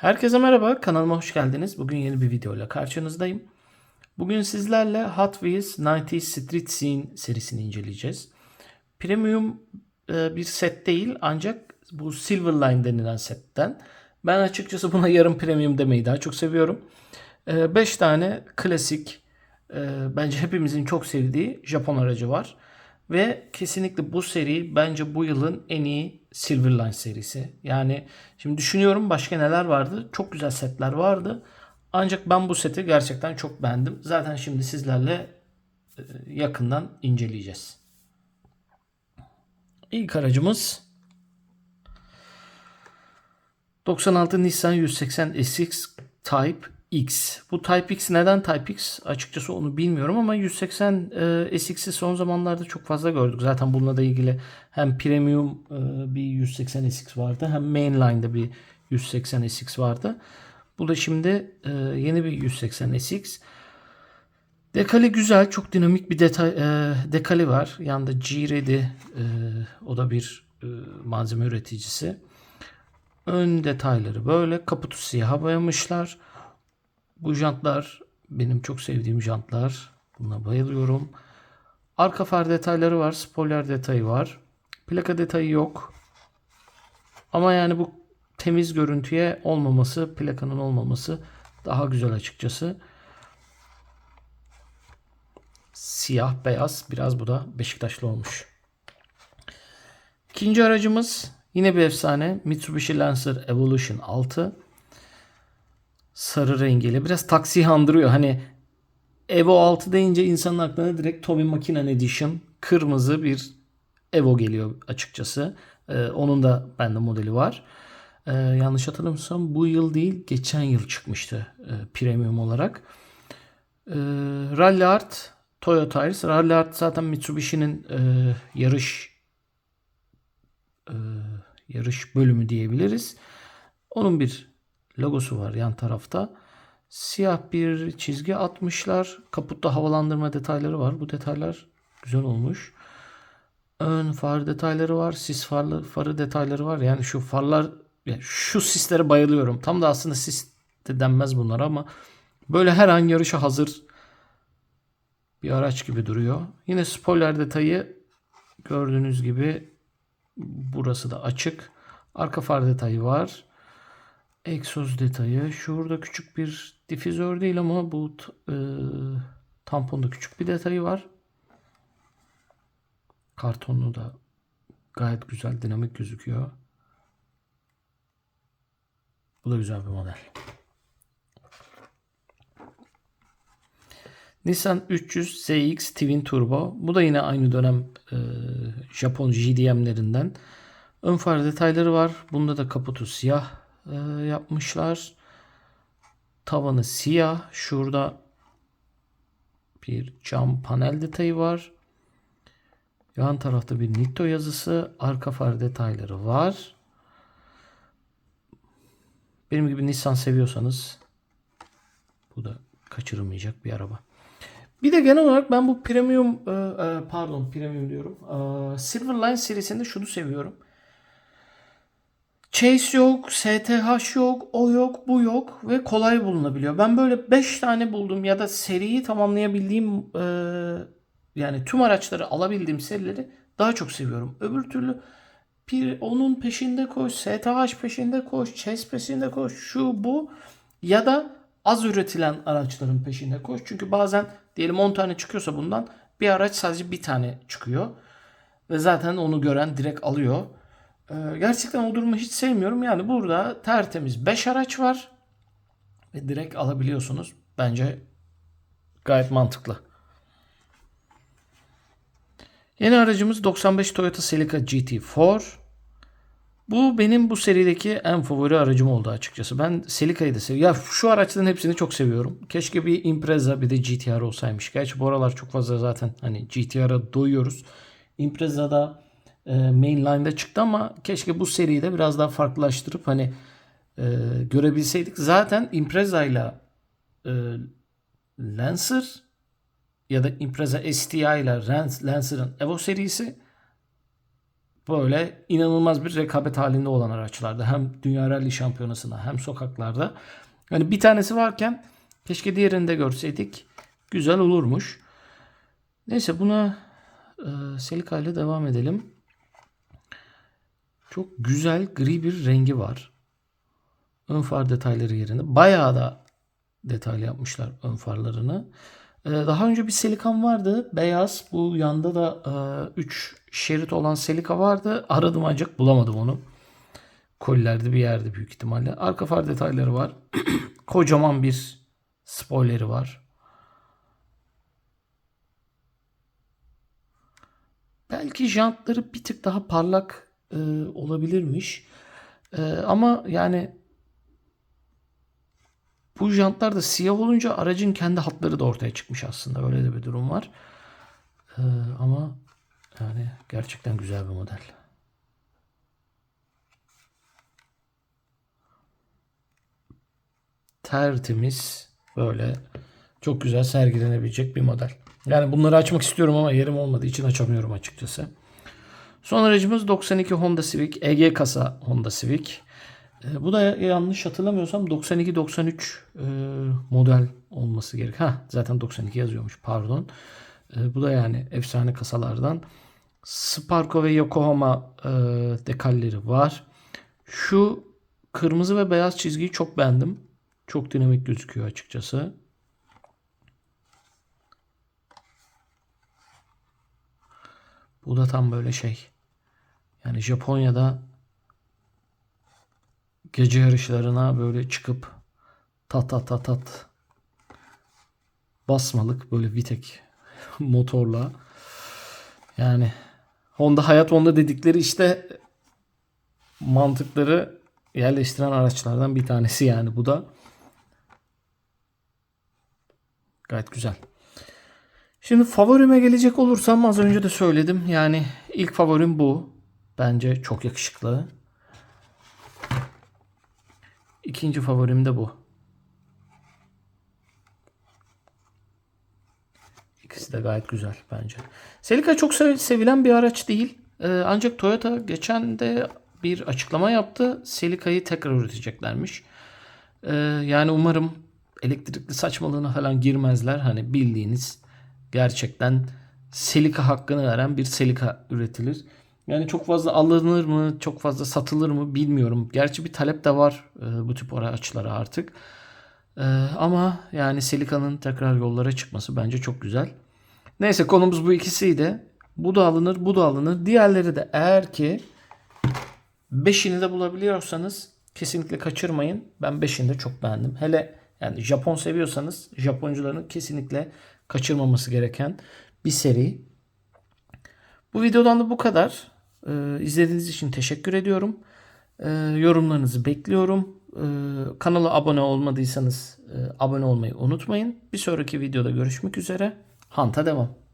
Herkese merhaba, kanalıma hoş geldiniz. Bugün yeni bir videoyla karşınızdayım. Bugün sizlerle Hot Wheels 90 Street Scene serisini inceleyeceğiz. Premium e, bir set değil ancak bu Silverline denilen setten. Ben açıkçası buna yarım premium demeyi daha çok seviyorum. 5 tane klasik, e, bence hepimizin çok sevdiği Japon aracı var. Ve kesinlikle bu seri bence bu yılın en iyi Silverline serisi. Yani şimdi düşünüyorum başka neler vardı. Çok güzel setler vardı. Ancak ben bu seti gerçekten çok beğendim. Zaten şimdi sizlerle e, yakından inceleyeceğiz. İlk aracımız 96 Nissan 180 SX Type X. Bu Type X neden Type X? Açıkçası onu bilmiyorum ama 180 e, SX'i son zamanlarda çok fazla gördük. Zaten bununla da ilgili hem premium e, bir 180 SX vardı hem mainline'da bir 180 SX vardı. Bu da şimdi e, yeni bir 180 SX. Dekali güzel, çok dinamik bir detay e, dekali var. Yanında G-Ready e, o da bir e, malzeme üreticisi. Ön detayları böyle. Kaputu siyah boyamışlar. Bu jantlar benim çok sevdiğim jantlar. Buna bayılıyorum. Arka far detayları var. Spoiler detayı var. Plaka detayı yok. Ama yani bu temiz görüntüye olmaması, plakanın olmaması daha güzel açıkçası. Siyah, beyaz. Biraz bu da Beşiktaşlı olmuş. İkinci aracımız yine bir efsane. Mitsubishi Lancer Evolution 6 sarı rengiyle. Biraz taksi andırıyor. Hani Evo 6 deyince insanın aklına direkt Tommy Makinen Edition kırmızı bir Evo geliyor açıkçası. Ee, onun da bende modeli var. Ee, yanlış hatırlamıyorsam bu yıl değil geçen yıl çıkmıştı e, premium olarak. Ee, Rally Art Toyota Tires. Rally Art zaten Mitsubishi'nin e, yarış e, yarış bölümü diyebiliriz. Onun bir logosu var yan tarafta. Siyah bir çizgi atmışlar. Kaputta havalandırma detayları var. Bu detaylar güzel olmuş. Ön far detayları var. Sis farlı, farı detayları var. Yani şu farlar yani şu sislere bayılıyorum. Tam da aslında sis de denmez bunlara ama böyle her an yarışa hazır bir araç gibi duruyor. Yine spoiler detayı gördüğünüz gibi burası da açık. Arka far detayı var egzoz detayı. Şurada küçük bir difüzör değil ama bu e, tamponda küçük bir detayı var. Kartonlu da gayet güzel dinamik gözüküyor. Bu da güzel bir model. Nissan 300 ZX Twin Turbo. Bu da yine aynı dönem e, Japon JDM'lerinden. Ön far detayları var. Bunda da kaputu siyah e, yapmışlar. Tavanı siyah. Şurada bir cam panel detayı var. Yan tarafta bir Nikto yazısı. Arka far detayları var. Benim gibi Nissan seviyorsanız bu da kaçırılmayacak bir araba. Bir de genel olarak ben bu premium e, e, pardon premium diyorum. Silverline serisinde şunu seviyorum. Chase yok, STH yok, o yok, bu yok ve kolay bulunabiliyor. Ben böyle 5 tane buldum ya da seriyi tamamlayabildiğim e, yani tüm araçları alabildiğim serileri daha çok seviyorum. Öbür türlü bir onun peşinde koş, STH peşinde koş, Chase peşinde koş, şu bu ya da az üretilen araçların peşinde koş. Çünkü bazen diyelim 10 tane çıkıyorsa bundan bir araç sadece bir tane çıkıyor. Ve zaten onu gören direkt alıyor. Ee, gerçekten o durumu hiç sevmiyorum. Yani burada tertemiz 5 araç var ve direkt alabiliyorsunuz. Bence gayet mantıklı. Yeni aracımız 95 Toyota Celica GT4. Bu benim bu serideki en favori aracım oldu açıkçası. Ben Celica'yı da seviyorum. Ya şu araçların hepsini çok seviyorum. Keşke bir Impreza bir de GTR olsaymış. Gerçi bu aralar çok fazla zaten hani GTR'a doyuyoruz. Impreza'da e, mainline'da çıktı ama keşke bu seride biraz daha farklılaştırıp hani e, görebilseydik. Zaten Impreza ile e, Lancer ya da Impreza STI ile Lancer'ın Evo serisi böyle inanılmaz bir rekabet halinde olan araçlardı. Hem Dünya Rally Şampiyonası'nda hem sokaklarda. Yani bir tanesi varken keşke diğerini de görseydik. Güzel olurmuş. Neyse buna e, Selika ile devam edelim. Çok güzel gri bir rengi var. Ön far detayları yerine. Bayağı da detaylı yapmışlar ön farlarını. Ee, daha önce bir Selikan vardı. Beyaz. Bu yanda da 3 şerit olan Selika vardı. Aradım ancak bulamadım onu. Kolilerde bir yerde büyük ihtimalle. Arka far detayları var. Kocaman bir spoileri var. Belki jantları bir tık daha parlak e, olabilirmiş. E, ama yani bu jantlar da siyah olunca aracın kendi hatları da ortaya çıkmış aslında. Öyle de bir durum var. E, ama yani gerçekten güzel bir model. Tertemiz böyle çok güzel sergilenebilecek bir model. Yani bunları açmak istiyorum ama yerim olmadığı için açamıyorum açıkçası. Son aracımız 92 Honda Civic. EG kasa Honda Civic. E, bu da yanlış hatırlamıyorsam 92-93 e, model olması gerek. Ha zaten 92 yazıyormuş pardon. E, bu da yani efsane kasalardan. Sparko ve Yokohama e, dekalleri var. Şu kırmızı ve beyaz çizgiyi çok beğendim. Çok dinamik gözüküyor açıkçası. Bu da tam böyle şey. Yani Japonya'da gece yarışlarına böyle çıkıp tat tat tat tat basmalık böyle Vitek motorla yani Honda Hayat Honda dedikleri işte mantıkları yerleştiren araçlardan bir tanesi yani bu da gayet güzel. Şimdi favorime gelecek olursam az önce de söyledim. Yani ilk favorim bu. Bence çok yakışıklı. İkinci favorim de bu. İkisi de gayet güzel bence. Celica çok sev- sevilen bir araç değil. Ee, ancak Toyota geçen de bir açıklama yaptı. Celica'yı tekrar üreteceklermiş. Ee, yani umarım elektrikli saçmalığına falan girmezler. Hani bildiğiniz gerçekten Celica hakkını veren bir Celica üretilir. Yani çok fazla alınır mı, çok fazla satılır mı bilmiyorum. Gerçi bir talep de var e, bu tip araçlara artık. E, ama yani Selica'nın tekrar yollara çıkması bence çok güzel. Neyse konumuz bu ikisiydi. Bu da alınır, bu da alınır. Diğerleri de eğer ki 5'ini de bulabiliyorsanız kesinlikle kaçırmayın. Ben 5'ini de çok beğendim. Hele yani Japon seviyorsanız Japoncuların kesinlikle kaçırmaması gereken bir seri. Bu videodan da bu kadar. Ee, izlediğiniz için teşekkür ediyorum. Ee, yorumlarınızı bekliyorum. Ee, kanala abone olmadıysanız e, abone olmayı unutmayın. Bir sonraki videoda görüşmek üzere. Hanta devam.